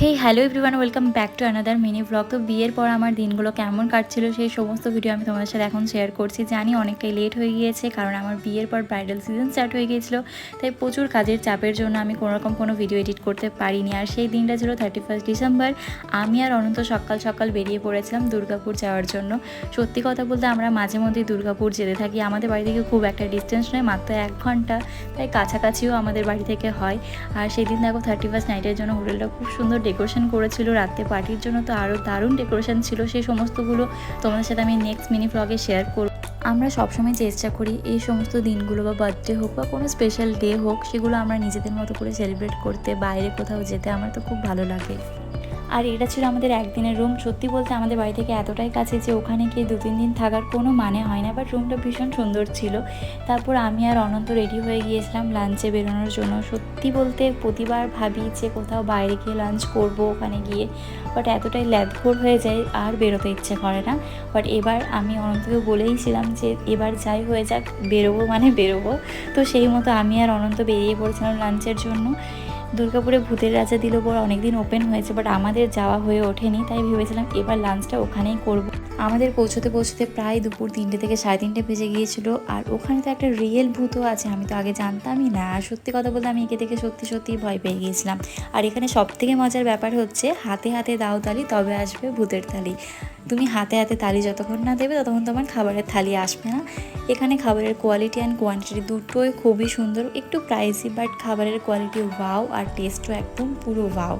Hey hello everyone welcome back to another mini blog তো বিয়ের পর আমার দিনগুলো কেমন কাটছিল সেই সমস্ত ভিডিও আমি তোমাদের সাথে এখন শেয়ার করছি। জানি অনেকটাই লেট হয়ে গিয়েছে, কারণ আমার বিয়ের পর ব্রাইডাল সিজন স্টার্ট হয়ে গিয়েছিল, তাই প্রচুর কাজের চাপের জন্য আমি কোনোরকম কোনো ভিডিও এডিট করতে পারিনি। আর সেই দিনটা ছিল থার্টি ফার্স্ট ডিসেম্বর আমি আর অনন্ত সকাল সকাল বেরিয়ে পড়েছিলাম দুর্গাপুর যাওয়ার জন্য। সত্যি কথা বলতে আমরা মাঝে মধ্যেই দুর্গাপুর যেতে থাকি, আমাদের বাড়ি থেকে খুব একটা ডিস্টেন্স নয়, মাত্র এক ঘণ্টা, তাই কাছাকাছিও আমাদের বাড়ি থেকে হয়। আর সেদিন দেখো থার্টি ফার্স্ট নাইটের জন্য হোটেলটা খুব সুন্দর ডেকোরেশন করেছিল রাত্রে পার্টির জন্য, তো আরও দারুণ ডেকোরেশন ছিল। সেই সমস্তগুলো তোমাদের সাথে আমি নেক্সট মিনি ব্লগে শেয়ার করব। আমরা সবসময় চেষ্টা করি এই সমস্ত দিনগুলো বা বার্থডে হোক বা কোনো স্পেশাল ডে হোক, সেগুলো আমরা নিজেদের মতো করে সেলিব্রেট করতে, বাইরে কোথাও যেতে, আমার তো খুব ভালো লাগে। আর এটা ছিল আমাদের একদিনের রুম সত্যি বলতে আমাদের বাড়ি থেকে এতটাই কাছে যে ওখানে গিয়ে দু তিন দিন থাকার কোনো মানে হয় না বাট রুমটা ভীষণ সুন্দর ছিল। তারপর আমি আর অনন্ত রেডি হয়ে গিয়েছিলাম লাঞ্চে বেরোনোর জন্য। সত্যি বলতে প্রতিবার ভাবি যে কোথাও বাইরে গিয়ে লাঞ্চ করব ওখানে গিয়ে বাট এতটাই ল্যাদঘোর হয়ে যায় আর বেরোতে ইচ্ছে করে না। বাট এবার আমি অনন্তকে বলেইছিলাম যে এবার যাই হয়ে যাক, বেরোবো মানে বেরোবো। তো সেই মতো আমি আর অনন্ত বেরিয়ে পড়েছিলাম লাঞ্চের জন্য। দুর্গাপুরে ভূতের রাজা দিল পর অনেকদিন ওপেন হয়েছে বাট আমাদের যাওয়া হয়ে ওঠেনি, তাই ভেবেছিলাম এবার লাঞ্চটা ওখানেই করব। আমাদের পৌঁছতে পৌঁছতে প্রায় দুপুর তিনটে থেকে সাড়ে তিনটে বেজে গিয়েছিল। আর ওখানে তো একটা রিয়েল ভূতও আছে, আমি তো আগে জানতামই না। সত্যি কথা বলতে আমি একে দেখে সত্যি সত্যি ভয় পেয়ে গিয়েছিলাম। আর এখানে সব থেকে মজার ব্যাপার হচ্ছে, হাতে হাতে দাও তালি, তবে আসবে ভূতের থালি তুমি হাতে হাতে তালি যতক্ষণ না দেবে, ততক্ষণ তোমার খাবারের থালি আসবে না। এখানে খাবারের কোয়ালিটি অ্যান্ড কোয়ান্টিটি দুটোই খুবই সুন্দর। একটু প্রাইসি বাট খাবারের কোয়ালিটি ওয়াও আর টেস্টও একদম পুরো ওয়াও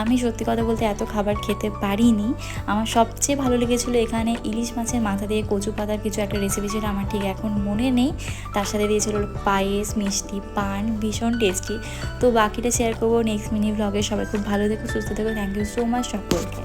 আমি সত্যি কথা বলতে এত খাবার খেতে পারিনি। আমার সবচেয়ে ভালো লেগেছিলো এখানে ইলিশ মাছের মাথা দিয়ে কচু পাতার কিছু একটা রেসিপি ছিল আমার ঠিক এখন মনে নেই। তার সাথে দিয়েছিল পায়েস, মিষ্টি, পান, ভীষণ টেস্টি তো বাকিটা শেয়ার করব নেক্সট মিনি ব্লগে সবাই খুব ভালো থেকো, সুস্থ থেকো। থ্যাংক ইউ সো মাচ সকলকে।